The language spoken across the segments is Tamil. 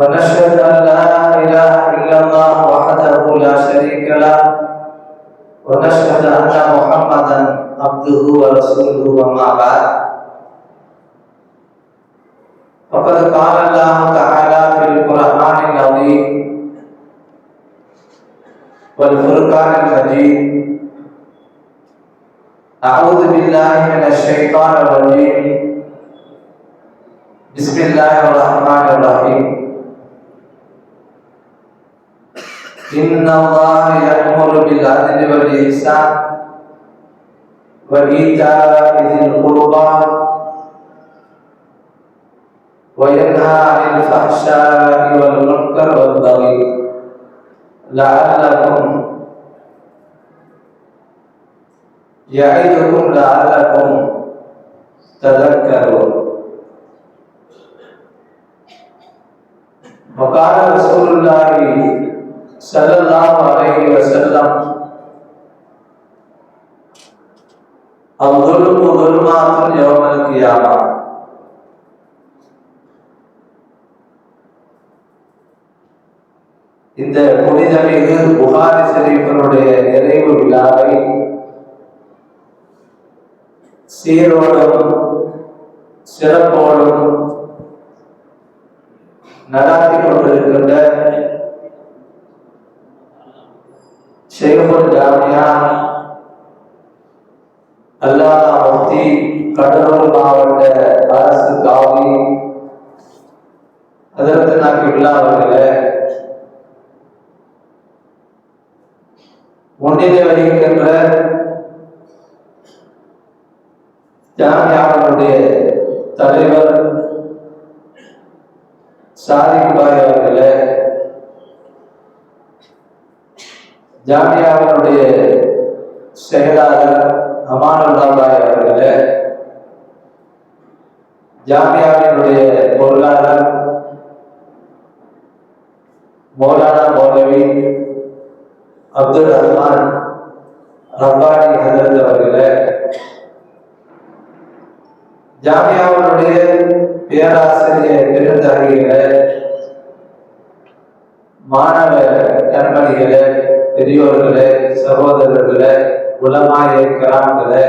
ونشهد أن لا إله إلا الله وحده لا شريك له. ونشهد أن محمدا عبده ورسوله وما بعد. فقد قال الله تعالى في القرآن العظيم والفرقان المجيد أعوذ بالله من الشيطان الرجيم. بسم الله الرحمن الرحيم. إن الله يأمر بالعدل والإحسان وإيتاء ذي القربى وينهى عن الفحشاء والمنكر والبغي لعلكم يعظكم لعلكم تذكرون. وقال رسول الله صلى الله عليه وسلم الظلم ظلمات يوم القيامة இந்த புனிதமிகு புகாரி ஷரீஃபனுடைய நிறைவு விழாவை சீரோடும் சிறப்போடும் நடாத்தி கொண்டிருக்கின்ற ஷேகுல் ஜாமியா அல்லாதா முஃப்தி கடலூர் மாவட்ட அரசு காவி அதற்கு நாக்கியுள்ளா அவர்களே. முன்னிலை வருகின்ற ஜாமியாவுடைய தலைவர் சாதிக் பாய் ஜாமியாவினுடைய செயலாளர் அமானுல்லாபாய் அவர்களே ஜாமியாவினுடைய பொருளாளர் மௌலானா மௌலவி அப்துல் ரஹ்மான் ரப்பானி ஹசரத் அவர்களே ஜாமியாவினுடைய பெரியோர்களே சகோதரர்களே உலமாய கிராமங்களே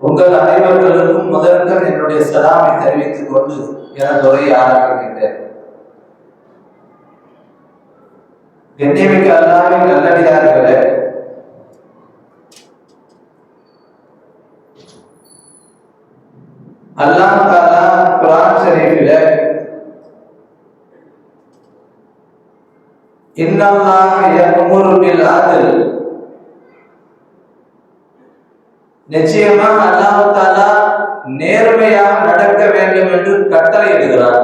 உங்கள் அனைவர்களுக்கும் முதற்கண் என்னுடைய சலாமை தெரிவித்துக் கொண்டு எனது உரை ஆரம்பிக்கின்றேன். கண்ணியமிக்க அல்லாவின் நல்லடியார்களே அல்லாஹ் தாலா குரான் ஷரீஃபில் இன்னல்லாஹ யஅமுரு பில் அத்ல் நிச்சயமாக அல்லாஹ் தாலா நேர்மையாக நடக்க வேண்டும் என்று கட்டளை இடுகிறார்.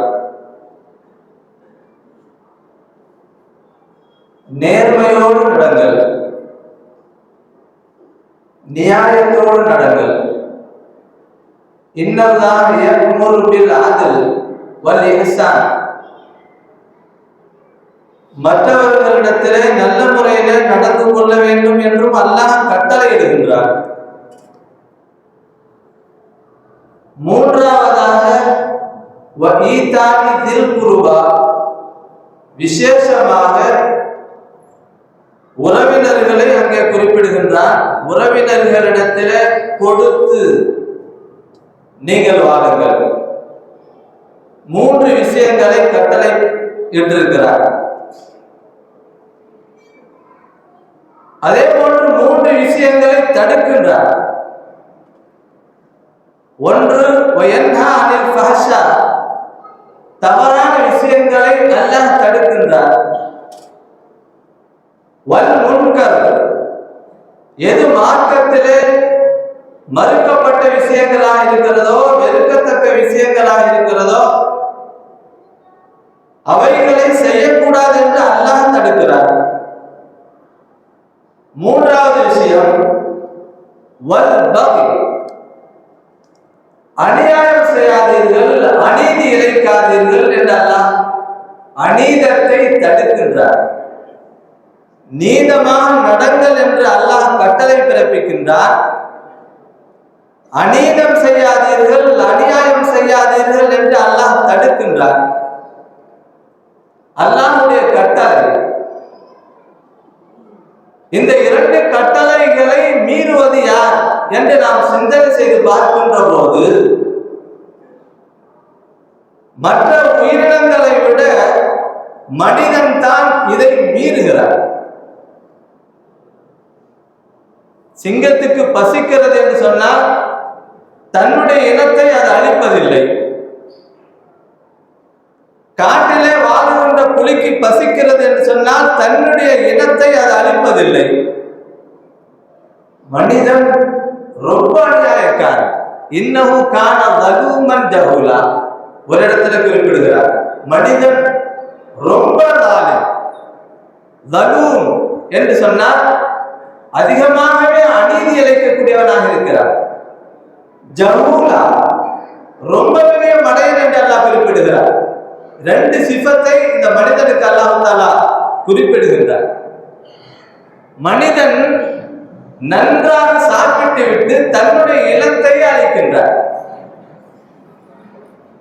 நேர்மையோடு நடங்கள். நியாயத்தோடு நடங்கள். இன்னல்லாஹ யஅமுரு பில் அத்ல் வல் இஹ்சான். மற்றவர்களிடத்திலே நல்ல முறையில நடந்து கொள்ள வேண்டும் என்றும் அல்லாஹ் கட்டளையிடுகின்றார். மூன்றாவதாக திருக்குருவா குருபா. விசேஷமாக உறவினர்களை அங்கே குறிப்பிடுகின்றார். உறவினர்களிடத்தில கொடுத்து நீங்கள் வாருங்கள். மூன்று விஷயங்களை கட்டளை இட்டிருக்கிறார். அதே போன்று மூன்று விஷயங்களை தடுக்கின்றார். ஒன்று அனில் ஃபஹஷா. தவறான விஷயங்களை அல்லாஹ் தடுக்கின்றார். வல் முன்கர். எது மார்க்கத்திலே மறுக்கப்பட்ட விஷயங்களாக இருக்கிறதோ வெறுக்கத்தக்க விஷயங்களாக இருக்கிறதோ அவைகளை செய்யக்கூடாது என்று அல்லாஹ் தடுக்கிறார். மூன்றாவது விஷயம் அநியாயம் செய்யாதீர்கள் அநீதி இழைக்காதீர்கள் என்று அல்லாஹ் அநீதத்தை தடுக்கின்றார். நீதமாக நடங்கள் என்று அல்லாஹ் கட்டளை பிறப்பிக்கின்றார். அநீதம் செய்யாதீர்கள் அநியாயம் செய்யாதீர்கள் என்று அல்லாஹ் தடுக்கின்றார். அல்லாஹுடைய கட்டளை. இந்த இரண்டு கட்டளைகளை மீறுவது யார் என்று நாம் சிந்தனை செய்து பார்க்கின்ற போது மற்ற உயிரினங்களை விட மனிதன் தான் இதை மீறுகிறார். சிங்கத்துக்கு பசிக்கிறது என்று சொன்னால் தன்னுடைய இனத்தை அது அழிப்பதில்லை. காட்டிலே புலிக்கு பசிக்கிறது என்று சொன்னால் தன்னுடைய இனத்தை அது அழிப்பதில்லை. மனிதன் ரொம்ப அநியாயக்காரன் இன்னமும் காண லகுமன் ஜகுலா ஒரு இடத்துல குறிப்பிடுகிறார். மனிதன் ரொம்ப தாலிம் லகூம் என்று சொன்னால் அதிகமாகவே அநீதி இழைக்கக்கூடியவனாக இருக்கிறார் ஜவுலா ரொம்பவே மடையன் என்று அல்லாஹ் குறிப்பிடுகிறார். ரெண்டு சிஃபத்தை இந்த மனிதனுக்கு அல்லாஹாலா குறிப்பிடுகின்றார். மனிதன் நன்றாக சாப்பிட்டு விட்டு தன்னுடைய இலத்தை அழைக்கின்றார்.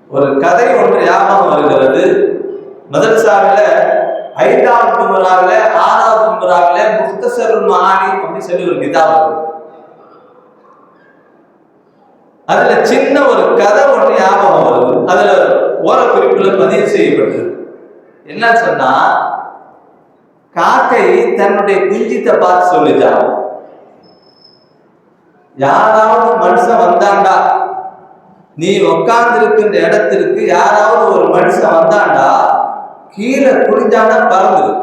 ஒரு கதை ஒன்று ஞாபகம் வருகிறது. மதரசாவில ஐந்தாவது குமராவில ஆறாவது முறாவில முக்தசருல் மகானி அப்படின்னு சொல்லி ஒரு கிதாப் அதுல சின்ன ஒரு கதை ஒன்று ஓர பதிவு செய்யப்பட்டது என்ன சொன்னா காக்கை தன்னுடைய குஞ்சித்தை பார்த்து சொல்லுதா? யாராவது மனுஷன் வந்தாண்டா? நீ உட்கார்ந்திருக்கின்ற இடத்திற்கு யாராவது ஒரு மனுஷன் வந்தாண்டா? கீழே குனிஞ்சாண்டா பறந்துரு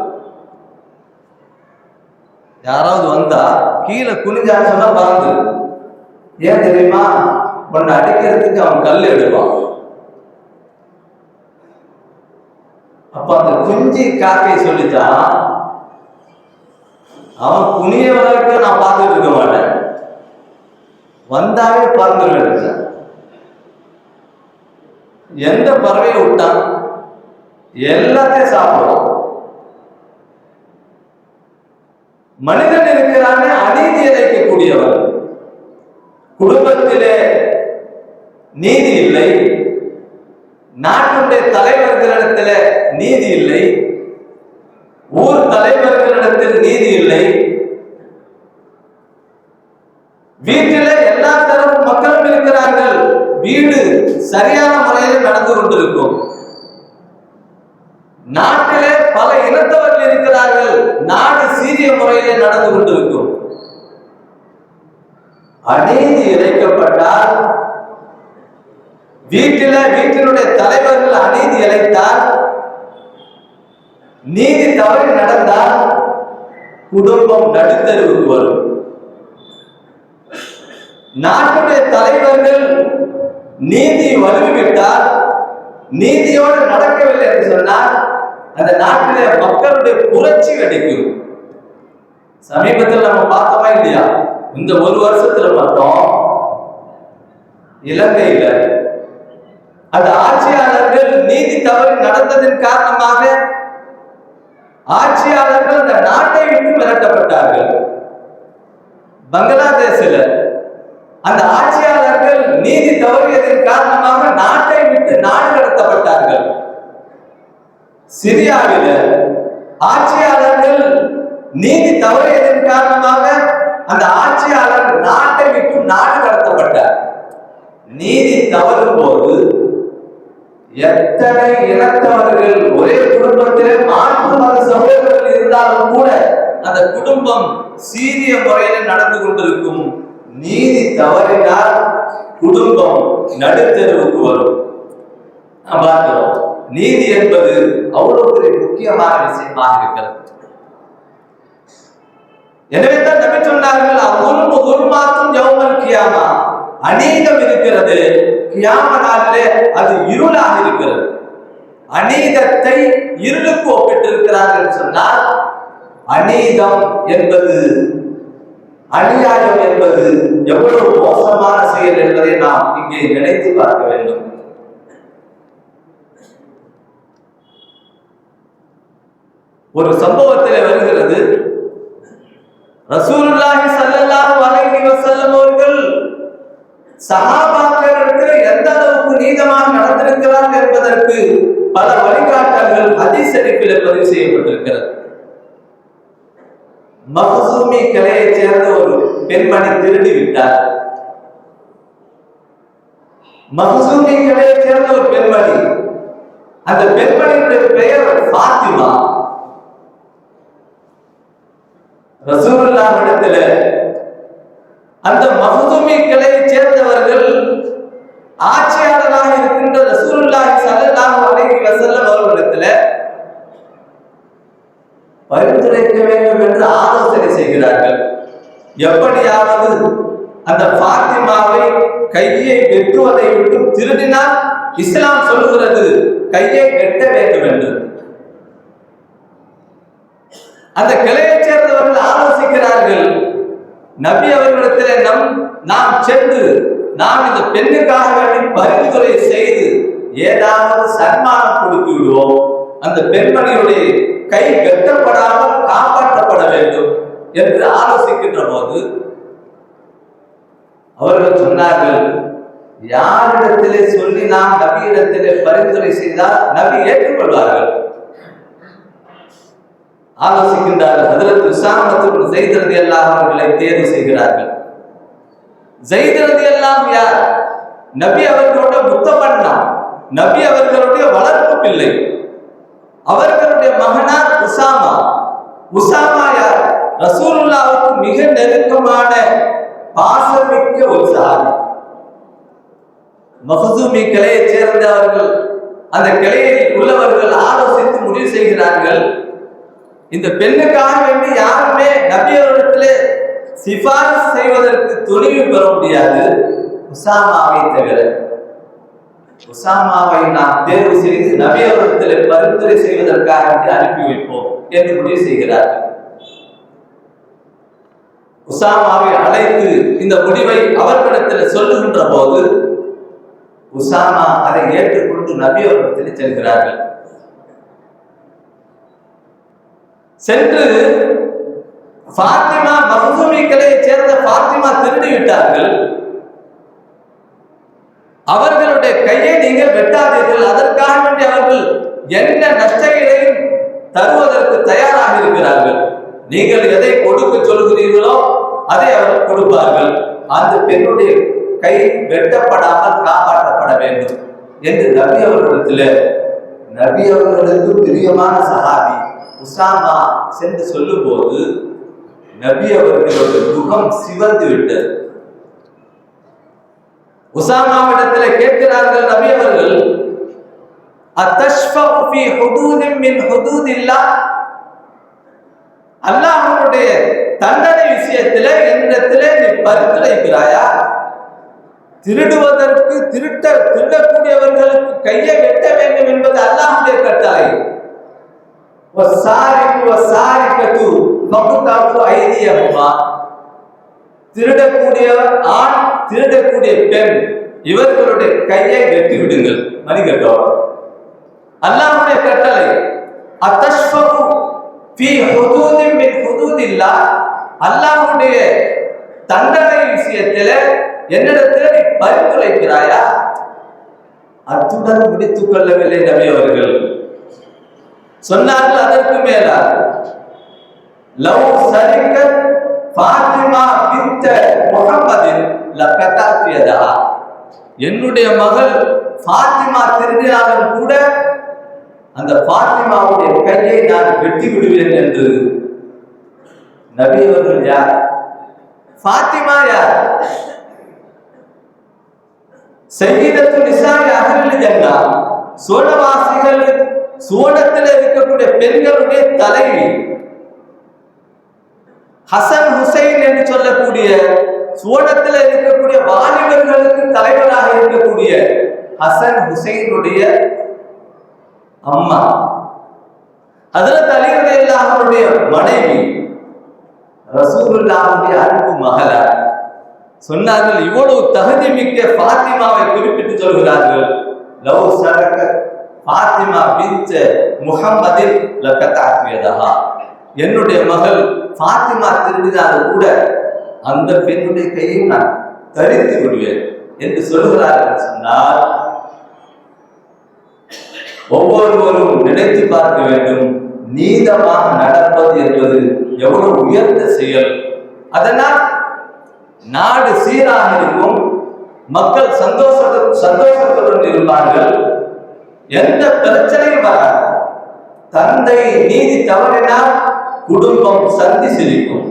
யாராவது வந்தா கீழே குனிஞ்சான்னு சொன்னா பறந்துரு ஏன் தெரியுமா? உன்னை அடிக்கிறதுக்கு அவன் கல் எடுப்பான். அப்ப அந்த குஞ்சு காக்கை சொல்லித்தான் அவன் குனிய வரைக்கும் நான் பார்த்துட்டு இருக்க மாட்டேன். வந்தாவே பறந்துருவேன் எந்த பறவையை விட்டான்? எல்லாத்தையும் சாப்பிடுவான். மனிதன் இருக்கிறானே அநீதி இழைக்கக்கூடியவன் குடும்பத்திலே நீதி இல்லை. நாட்டுடைய தலைவர்களிடத்திலே நீதி இல்லை. ஊர் தலைவர்களிடத்தில் நீதி இல்லை. வீட்டில எல்லா தரப்பு மக்களும் இருக்கிறார்கள். வீடு சரியான முறையில் நடந்து கொண்டிருக்கும். நாட்டிலே பல இனத்தவர்கள் இருக்கிறார்கள். நாடு சீரிய முறையிலே நடந்து கொண்டிருக்கும். அநீதி இழைக்கப்பட்டால் வீட்டில வீட்டினுடைய தலைவர்கள் அநீதி இழைத்தால் நீதி தவறி நடந்தால் குடும்பம் நடுத்தருவுக்கு வரும். நாட்டுடைய தலைவர்கள் நீதி வலுவிட்டால் நீதியோடு நடக்கவில்லை என்று சொன்னால் அந்த நாட்டிலே மக்களுடைய புரட்சி கிடைக்கும் சமீபத்தில் நம்ம பார்த்தோமா இல்லையா? இந்த ஒரு வருஷத்துல மட்டும் இலங்கையில அந்த ஆட்சியாளர்கள் நீதி தவறி நடந்ததன் காரணமாக ஆட்சியாளர்கள் இந்த நாட்டை விட்டு விரட்டப்பட்டார்கள் பங்களாதேஷில் அந்த ஆட்சியாளர்கள் நீதி தவறியதன் காரணமாக நாட்டை விட்டு நாடு கடத்தப்பட்டார்கள். சிரியாவில ஆட்சியாளர்கள் நீதி தவறியதன் காரணமாக அந்த ஆட்சியாளர் நாட்டை விட்டு நாடு கடத்தப்பட்டார். நீதி தவறும் போது எத்தனை இனத்தவர்கள் ஒரே குடும்பத்திலே மாற்று மத சகோதரர்கள் இருந்தாலும் கூட அந்த குடும்பம் சீரிய முறையில நடந்து கொண்டிருக்கும். நீதி தவறினால் குடும்பம் நடுத்தெருவுக்கு வரும். நாம் பார்க்கிறோம் நீதி என்பது அவ்வளவு பெரிய முக்கியமான விஷயமாக இருக்கிறது. எனவே தான் நபி சொன்னார்கள் அவ்வளவு ஒரு மாதம் ஜவுமல் கியாமா. அநேகம் இருக்கிறது. கியாம நாளிலே அது இருளாக இருக்கிறது. அநீதத்தை இருளுக்கு ஒப்பிட்டிருக்கிறார்கள் சொன்னால் அநீதம் என்பது அநியாயம் என்பது எவ்வளவு மோசமான செயல் என்பதை நாம் இங்கே நினைத்து பார்க்க வேண்டும். ஒரு சம்பவத்தில் வருகிறது. ரசூலுல்லாஹி சல்லல்லாஹு அலைஹி வஸல்லம் அவர்கள் சஹாபாக்களிடத்தில் எந்த அளவுக்கு நீதமாக நடந்திருக்கிறார்கள் என்பதற்கு பல வழிகாட்டல்கள் அதிசரிப்பில் பதிவு செய்யப்பட்டிருக்கிறது. மஹசூமி கலையை சேர்ந்த ஒரு பெண்மணி திருடி விட்டார். மஹசூமி கிளையைச் சேர்ந்த ஒரு பெண்மணி அந்த பெண்மணியுடைய பெயர் ஃபாத்திமா. ரசூலுல்லாஹிடத்துல அந்த மகசூமி கிளையை சேர்ந்தவர்கள் ஆட்சியாளர் இருக்கின்ற ரசூலுல்லாஹி ஸல்லல்லாஹு அலைஹி வஸல்லம் அவர்களிடத்துல பரிந்துரைக்க வேண்டும் என்று ஆலோசனை செய்கிறார்கள் யாராவது அந்த பாத்திமாவை கையை வெட்டுவதை விட்டு திருடினால் இஸ்லாம் சொல்லுகிறது கையை வெட்ட வேண்டும் என்று அந்த கிளையைச் சேர்ந்தவர்கள் ஆலோசிக்கிறார்கள் நபி அவர்களிடத்தில் நம் நாம் சென்று நாம் இந்த பெண்ணுக்காக வேண்டி பரிந்துரை செய்து ஏதாவது சன்மானம் கொடுத்து விடுவோம். அந்த பெண்மணியுடைய கை வெட்டப்படாமல் காப்பாற்றப்பட வேண்டும் என்று ஆலோசிக்கின்ற போது அவர்கள் சொன்னார்கள் யாரிடத்திலே சொல்லி நாம் நபியிடத்திலே பரிந்துரை செய்தால் நபி ஏற்றுக்கொள்வார்கள். ஆலோசிக்கின்றார்கள் ஹதரத் உசாமத்துக்கு ஜெயித் அல்லாஹ் அவர்களை தேர்வு செய்கிறார்கள். ஜெய்திரதி எல்லாம் யார்? நபி அவர்களோட பண்ணா நபி அவர்களுடைய வளர்ப்பு பிள்ளை. அவர்களுடைய மகனார் உசாமா. உசாமா யார்? ரசூலுல்லாவுக்கு மிக நெருக்கமான பாசமிக்க ஒரு சாதி. மஹசூமி கிளையை சேர்ந்தவர்கள் அந்த கிளையில் உள்ளவர்கள் ஆலோசித்து முடிவு செய்கிறார்கள். இந்த பெண்ணுக்காக வேண்டி யாருமே நபியவரிடத்திலே சிபாரிசு செய்வதற்கு துணிவு பெற முடியாது. உசாமாவை தவிர. உசாமாவை நாம் தேர்வு செய்து நபியவரிடத்தில் பரிந்துரை செய்வதற்காக அனுப்பி வைப்போம் என்று முடிவு செய்கிறார்கள். உசாமாவை அழைத்து இந்த முடிவை அவர்களிடத்தில் சொல்லுகின்ற போது உசாமா அதை ஏற்றுக்கொண்டு நபி அவர்களிடத்தில் செல்கிறார்கள். சென்று பாத்திமா மஹசூமிகளை சேர்ந்த பாத்திமா திருடி விட்டார்கள். அவர்களுடைய கையை நீங்கள் வெட்டாதீர்கள். அதற்காக வேண்டி அவர்கள் என்ன நஷ்டங்களையும் தருவதற்கு தயாராக இருக்கிறார்கள். நீங்கள் எதை கொடுக்க சொல்கிறீர்களோ அதை அவர்கள் கொடுப்பார்கள். அந்த பெண்ணுடைய கை வெட்டப்படாமல் காப்பாற்றப்பட வேண்டும் என்று நபி அவர்களிடத்தில் நபி அவர்களுக்கு பிரியமான சகாபி உசாமா சென்று சொல்லும்போது நபி அவர்களுடைய முகம் சிவந்து விட்டது. உசாமாவிடத்தில் கேட்கிறார்கள் நபி அவர்கள் அத்தஷ்ஃபு ஹுதூதின் மின் ஹுதூதில்லாஹ் அல்லாஹ்வுடைய தண்டனை விஷயத்திலே என்னிடத்திலே நீ பரிந்துரைக்கிறாயா திருடுவதற்கு திருட்ட திருடக்கூடியவர்களுக்கு கையை வெட்ட வேண்டும் என்பது அல்லாஹ்வுடைய கட்டளை. வசாரிக்கு வசாரிக்கத்து மகுதாக்கு ஐதியம்மா திருடக்கூடியவர் ஆண் திருடக்கூடிய பெண் இவர்களுடைய கையை வெட்டி விடுங்கள். மணிகட்டோம் அல்லாஹ்வுடைய கட்டளை அத்தஷ்ஃபகு ஃபீ அல்லாஹ்வுடைய தண்டனை விஷயத்தில் என்னிடத்தில் நீ பரிந்துரைக்கிறாயா? அத்துடன் முடித்துக் கொள்ளவில்லை நபி அவர்கள். சொன்னார்கள் அதற்கு மேல லவ் சரிக்க ஃபாத்திமா பித்த முகம்மதின் லக்கத்தாத்தியதா என்னுடைய மகள் ஃபாத்திமா திருடினாலும் கூட அந்த பாத்திமாவுடைய கையை நான் வெட்டி விடுவேன் என்று நபி அவர்கள் யார்? பாத்திமா யார்? சங்கீதத்து நிசாய் அகலில் ஜன்னா சோழவாசிகள் சோழத்தில் இருக்கக்கூடிய பெண்களுடைய தலைவி ஹசன் ஹுசைன் என்று சொல்லக்கூடிய சோழத்தில் இருக்கக்கூடிய வாலிபர்களுக்கு தலைவராக இருக்கக்கூடிய ஹசன் ஹுசைனுடைய அம்மா. அதுல தலைவர்கள் அவருடைய மனைவி ரசூலுல்லாஹுடைய அன்பு மகளார் சொன்னார்கள் இவ்வளவு தகுதி மிக்க பாத்திமாவை குறிப்பிட்டு சொல்கிறார்கள். லவ் சரக்க பாத்திமா பிஞ்ச முகம்மதில் லக்கத்தாக்கியதா என்னுடைய மகள் பாத்திமா திருடினால் கூட அந்த பெண்ணுடைய கையை நான் தரித்து விடுவேன் என்று சொல்கிறார்கள். சொன்னால் ஒவ்வொருவரும் நினைத்து பார்க்க வேண்டும். நீதமாக நடப்பது என்பது எவ்வளவு உயர்ந்த செயல். அதனால் நாடு சீராக இருக்கும். மக்கள் சந்தோஷத்து சந்தோஷத்துடன் இருப்பார்கள். எந்த பிரச்சனையும் வராது. தந்தை நீதி தவறினால் குடும்பம் சந்தி சிரிக்கும்.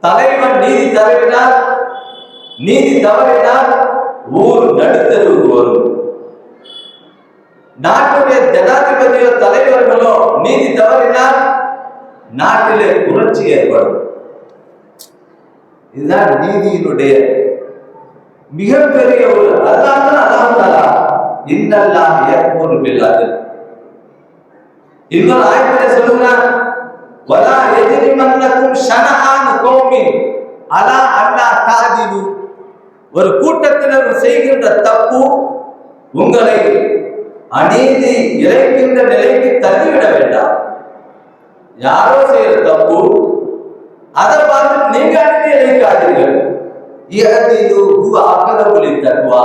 தலைவன் நீதி தவறினால் நீதி தவறினால் ஊர் நடுத்தருக்கு வரும். நாட்டுடைய ஜனாதிபதியோ தலைவர்களோ நீதி தவறினால் நாட்டிலே புரட்சி ஏற்படும். இதுதான் நீதியினுடைய மிகப்பெரிய ஒரு அல்லாஹ் அல்லாஹாலா இன்னெல்லாம் ஏற்போர் இல்லாது. இன்னொரு ஆயத்திலே சொல்லுகிறான் வலா எதிரிமன்னக்கும் ஷனஹான் கோமி அலா அல்லா தாதிது ஒரு கூட்டத்தினர் செய்கின்ற தப்பு உங்களை அநீதி இழைக்கின்ற நிலைக்கு தள்ளிவிட வேண்டாம். யாரோ செய்யற தப்பு அதை பார்த்து நீங்க அநீதி இழைக்காதீர்கள். இஹதிலு ஹுவ தக்குவா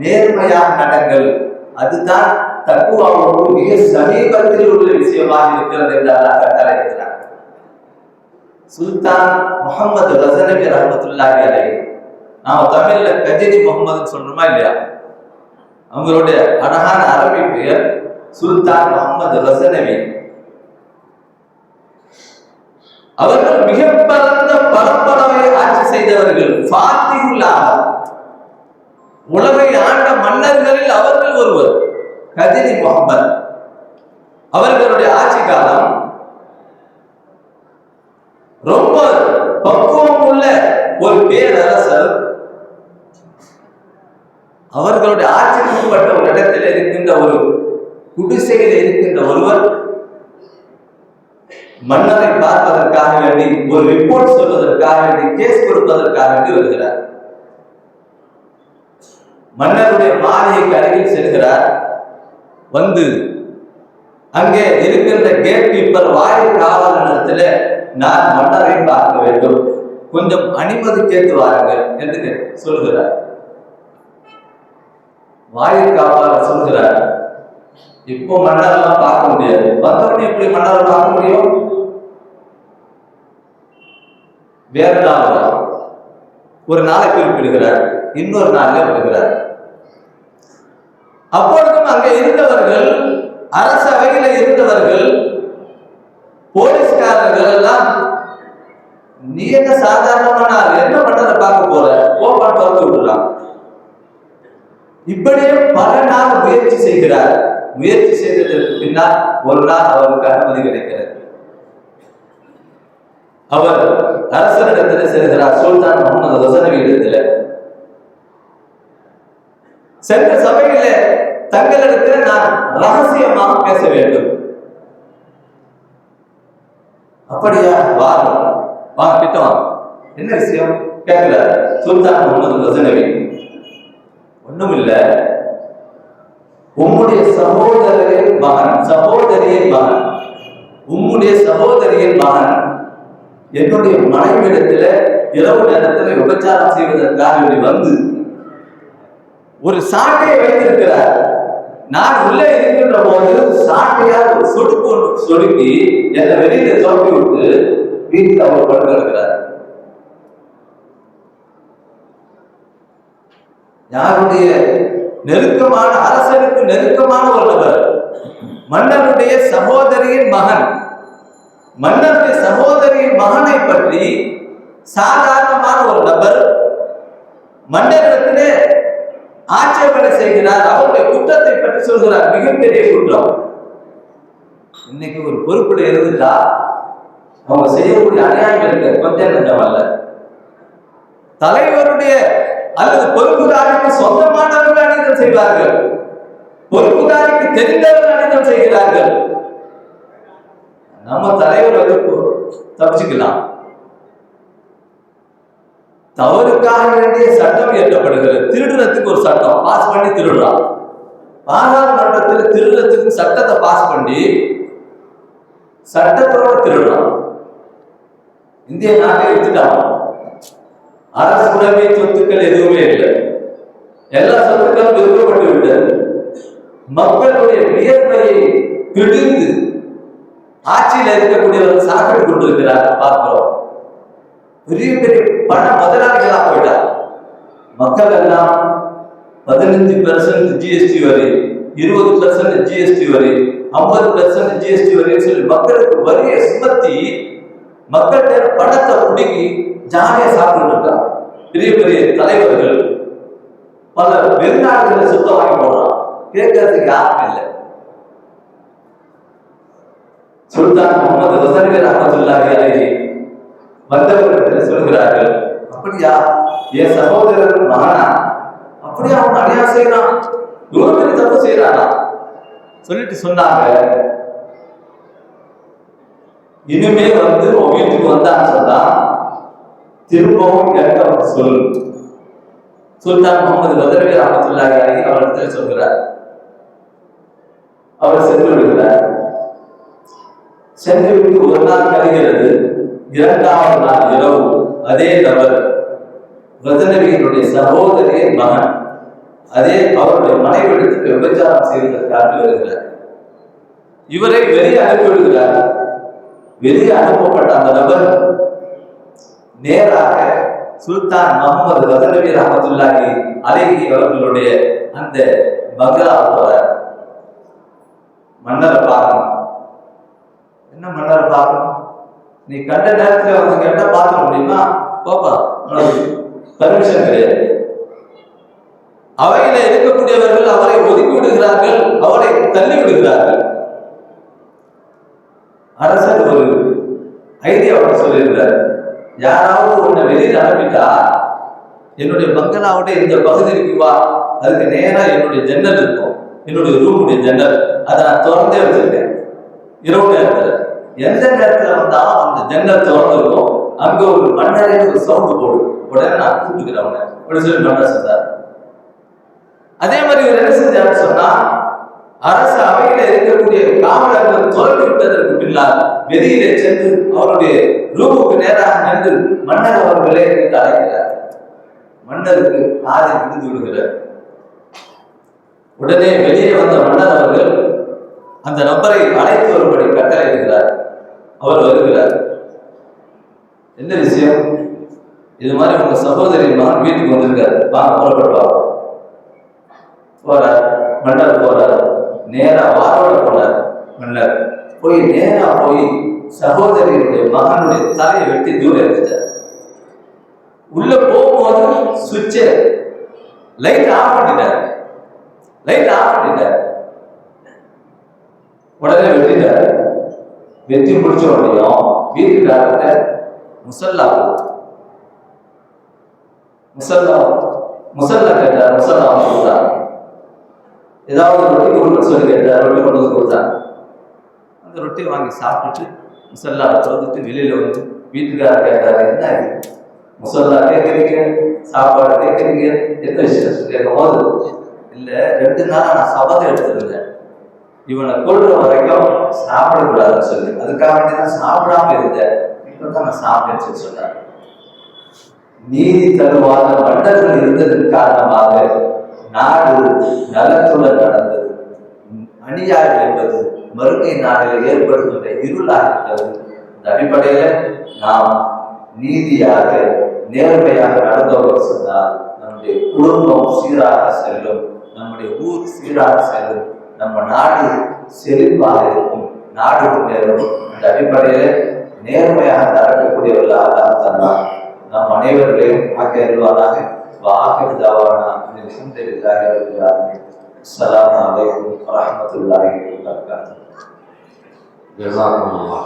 நேர்மையாக நடங்கள். அதுதான் தக்குவாவோடு மிக சமீபத்தில் உள்ள விஷயமாக இருக்கிறது என்று அல்லாஹ் கட்டளையிடுகிறார் சுல்தான் முகமது ரசனபி ரஹமத்துல்லாஹி அலை நாம தமிழ்ல கஜினி முகமதுன்னு சொல்றோமா இல்லையா? அவங்களுடைய அழகான அரபி பெயர் சுல்தான் முகமது ரசனவி அவர்கள் மிக பரந்த பரப்பளவை ஆட்சி செய்தவர்கள் ஃபாத்தியுல்லாஹ். உலகை ஆண்ட மன்னர்களில் அவர்கள் ஒருவர் கதிரி முகமது. அவர்களுடைய ஆட்சி காலம் ரொம்ப பக்குவம் உள்ள ஒரு பேரரசர் அவர்களுடைய ஆட்சிக்குட்பட்ட ஒரு இடத்தில் இருக்கின்ற ஒரு குடிசையில் இருக்கின்ற ஒருவர் மன்னரை பார்ப்பதற்காக வேண்டி ஒரு ரிப்போர்ட் சொல்வதற்காக வேண்டி கேஸ் கொடுப்பதற்காக வேண்டி வருகிறார். மன்னருடைய மாளிகைக்கு அருகில் செல்கிறார். வந்து அங்கே இருக்கின்ற கேட் கீப்பர் கால நிலத்தில் நான் மன்னரை பார்க்க வேண்டும். கொஞ்சம் அனுமதி கேட்டு வாருங்கள் என்று சொல்கிறார். வாயில் காப்பாள சொல்கிறார் இப்போ மன்னரெல்லாம் பார்க்க முடியாது. வந்தவனே எப்படி மன்னரை பார்க்க முடியும்? வேற நாள் ஒரு நாளை குறிப்பிடுகிறார். இன்னொரு நாளில் வருகிறார். அப்பொழுதும் அங்கே இருந்தவர்கள் அரசவையில் இருந்தவர்கள் போலீஸ்காரர்கள் எல்லாம் நீ என்ன சாதாரணமான என்ன பண்றத பார்க்க போற? ஓப்பன் திறந்து விடுறான் இப்படியே பல நாள் முயற்சி செய்கிறார். முயற்சி செய்ததற்கு பின்னால் ஒரு நாள் அவருக்கு அனுமதி கிடைக்கிறது. அவர் அரசரிடத்தில் செல்கிறார். சுல்தான் முகமது ரசனவி இடத்துல. சென்ற சபையில தங்களிடத்தில் நான் ரகசியமாக பேச வேண்டும். அப்படியா? வாங்க வாங்க கிட்ட வாங்க என்ன விஷயம்? கேட்கல சுல்தான் முகமது ரசனவி ஒண்ணும் இல்ல உம்முடைய சகோதரரின் மகன் சகோதரியின் மகன் உம்முடைய சகோதரியின் மகன் என்னுடைய மனைவிடத்துல இரவு நேரத்தில் விபச்சாரம் செய்வதற்காக வேண்டி வந்து ஒரு சாட்டையை வைத்திருக்கிறார். நான் உள்ளே இருக்கின்ற போது சாட்டையால் ஒரு சொடுக்கு ஒன்று சொடுக்கி என்னை வெளியில தோப்பி விட்டு வீட்டில் அவர் கொண்டு இருக்கிறார் யாருடைய நெருக்கமான அரசனுக்கு நெருக்கமான ஒரு நபர் மன்னனுடைய சகோதரியின் மகன். மன்னருடைய சகோதரியின் மகனை பற்றி சாதாரணமான ஒரு நபர் மன்னரிடத்திலே ஆட்சேபனை செய்கிறார். அவருடைய குற்றத்தை பற்றி சொல்கிறார். மிகப்பெரிய குற்றம். இன்னைக்கு ஒரு பொறுப்புல இருந்துட்டா அவங்க செய்யக்கூடிய அநியாயம் இருக்கு கொஞ்சம் நல்ல தலைவருடைய அல்லது பொறுப்புதாரிக்கு சொந்தமானவர்கள் அநீதம் செய்வார்கள். பொறுப்புதாரிக்கு தெரிந்தவர்கள் அனைத்தும் செய்கிறார்கள். நம்ம தலைவர் வந்து தப்பிச்சுக்கலாம். தவறுக்காக வேண்டிய சட்டம் இயற்றப்படுகிறது. திருடுறதுக்கு ஒரு சட்டம் பாஸ் பண்ணி திருடுறான் பாராளுமன்றத்தில் திருடுறதுக்கு சட்டத்தை பாஸ் பண்ணி சட்டத்தோட திருடுறான் இந்திய நாட்டை எடுத்துட்டான் அரசு உடைமை சொத்துக்கள் எதுவுமே இல்லை. எல்லா சொத்துக்களும் விற்கப்பட்டு விட்டது. மக்களுடைய வியர்வையை பிடிந்து ஆட்சியில் இருக்கக்கூடியவர்கள் சாப்பிட்டு கொண்டிருக்கிறார். பார்க்கிறோம். பெரிய பெரிய பண முதலாளிகளாக போயிட்டார். மக்கள் எல்லாம் பதினஞ்சு பெர்சன்ட் ஜிஎஸ்டி வரி இருபது பெர்சன்ட் ஜிஎஸ்டி வரி ஐம்பது பெர்சன்ட் ஜிஎஸ்டி வரின்னு சொல்லி மக்களுக்கு வரியை சுமத்தி மக்கள்கிட்ட பணத்தை பிடுங்கி ஜாலியா சாப்பிட்டு இருக்காங்க. பெரிய பெரிய தலைவர்கள். பல வெளிநாடுகளை சுத்தம் வாங்கி போடுறான் கேட்கறதுக்கு யாருமே இல்லை. சுல்தான் முகமது வசனி அகமதுல்லாஹி அலைஹி வந்தவர்கள் சொல்கிறார்கள் அப்படியா என் சகோதரர் மகனா? அப்படியா அவன் அநியா செய்யறான்? தூரம் பெரிய தப்பு செய்யறானா? சொல்லிட்டு சொன்னாங்க. இனிமே வந்து உன் வீட்டுக்கு வந்தான்னு சொன்னா திரும்பவும் கேட்க சொல் சுல்தான் முகமது பதவி ரஹமத்துல்லாஹி அலைஹி அவரிடத்தில் சொல்கிறார் அவர் சென்று விடுகிறார். சென்று விட்டு ஒரு நாள் கழிகிறது இரண்டாவது நாள் இரவு. அதே நபர் ரதனவியினுடைய சகோதரியின் மகன் அதே அவருடைய மனைவிடத்துக்கு விபச்சாரம் செய்வதற்காக வருகிறார். இவரை வெளியே அனுப்பிவிடுகிறார் வெளியே அனுப்பப்பட்ட அந்த நபர் நேராக சுல்தான் முகமது ரதனவி ரஹமத்துல்லாஹி அலைஹி அவர்களுடைய அந்த பங்களா போறார் மன்னரை பார்க்கணும். என்ன மன்னரை பார்க்கணும்? நீ கண்ட நேரத்துல வந்து கேட்டா பார்க்க முடியுமா? போப்பா பர்மிஷன் கிடையாது. அவையில இருக்கக்கூடியவர்கள் அவரை ஒதுக்கி விடுகிறார்கள் அவரை தள்ளி விடுகிறார்கள் அரசர் ஒரு ஐடியாவோட சொல்லியிருந்தார். யாராவது உன்னை வெளியில் அனுப்பிட்டா என்னுடைய பங்களாவோட இந்த பகுதிக்கு வா. அதுக்கு நேராக என்னுடைய ஜன்னல் இருக்கும். என்னுடைய ரூமுடைய ஜன்னல். அதை நான் திறந்தே வச்சிருக்கேன். இரவு நேரத்தில். எந்த நேரத்தில் வந்தாலும் அந்த ஜன்னல் திறந்து இருக்கும். ஒரு மன்னரே ஒரு சவுண்டு போடும். உடனே நான் கூப்பிட்டுக்கிறேன் அவனை. அப்படின்னு சொல்லி மன்னர் சொன்னார். அதே மாதிரி இவர் என்ன செஞ்சாரு சொன்னா அரசு அவையில இருக்கக்கூடிய காவலர்கள் துறந்து விட்டதற்கு பின்னால் வெளியிலே சென்று அவருடைய ரூமுக்கு நேராக நின்று மன்னர் அவர்களே என்று அழைக்கிறார். மன்னருக்கு காதை விழுந்து விடுகிறார். உடனே வெளியே வந்த மன்னர் அவர்கள் அந்த நபரை அழைத்து வரும்படி கட்டளையிடுகிறார். அவர் வருகிறார். என்ன விஷயம்? இது மாதிரி உங்க சகோதரி மகன் வீட்டுக்கு வந்திருக்காரு. வாங்க புறப்பட்டு போறார். மன்னர் போறார். நேராக வாரோட போனார் மன்னர். போய் நேராக போய் சகோதரியுடைய மகனுடைய தலையை வெட்டி தூரம் எடுத்துட்டார். உள்ள போகும்போது சுவிட்ச லைட் ஆஃப் பண்ணிட்டார். லைட் ஆஃப் பண்ணிட்டார். உடனே வெட்டிட்டார். வெட்டி முடிச்ச உடனேயும் வீட்டுக்காரர்கிட்ட முசல்லா முசல்லா முசல்லா கேட்டார் முசல்லா கொடுத்தார். ஏதாவது ரொட்டி கொடுக்க சொல்லி கேட்டார் ரொட்டி கொண்டு வந்து கொடுத்தா. அந்த ரொட்டியை வாங்கி சாப்பிட்டுட்டு முசல்லா தொழுதுட்டு வெளியில் வந்து வீட்டுக்காரர் கேட்டார் என்ன இது? முசல்லா கேட்குறீங்க சாப்பாடு கேட்குறீங்க என்ன விஷயம் கேட்கும் போது இல்லை ரெண்டு நாளாக நான் சபதம் எடுத்துருந்தேன். இவனை கொள்ற வரைக்கும் சாப்பிடக்கூடாதுன்னு சொல்லி. அதுக்காக வேண்டி சாப்பிடாம இருந்தேன். இப்போ தான் நான் சாப்பிட்டேன்னு சொல்லி சொன்னார் நீதி தருவாத மண்டலத்தில் இருந்ததன் காரணமாக நாடு நலத்துடன் நடந்தது. அணியாறு என்பது மறுமை நாளில் ஏற்படுகின்ற இருளாகிறது இந்த அடிப்படையில நாம் நீதியாக நேர்மையாக நடந்தவர் சொன்னால் நம்முடைய குடும்பம் சீராக செல்லும் நம்முடைய ஊர் சீராக செல்லும் நம்ம நாடு செழிப்பாக இருக்கும் நாடு முன்னேறும் இந்த அடிப்படையில நேர்மையாக நடக்கக்கூடியவர்களாக தான் நம் அனைவர்களையும் ஆக்க அருள்வாராக வாக்கு தாவானா الحمد لله رب العالمين السلام عليكم ورحمة الله وبركاته جزاكم الله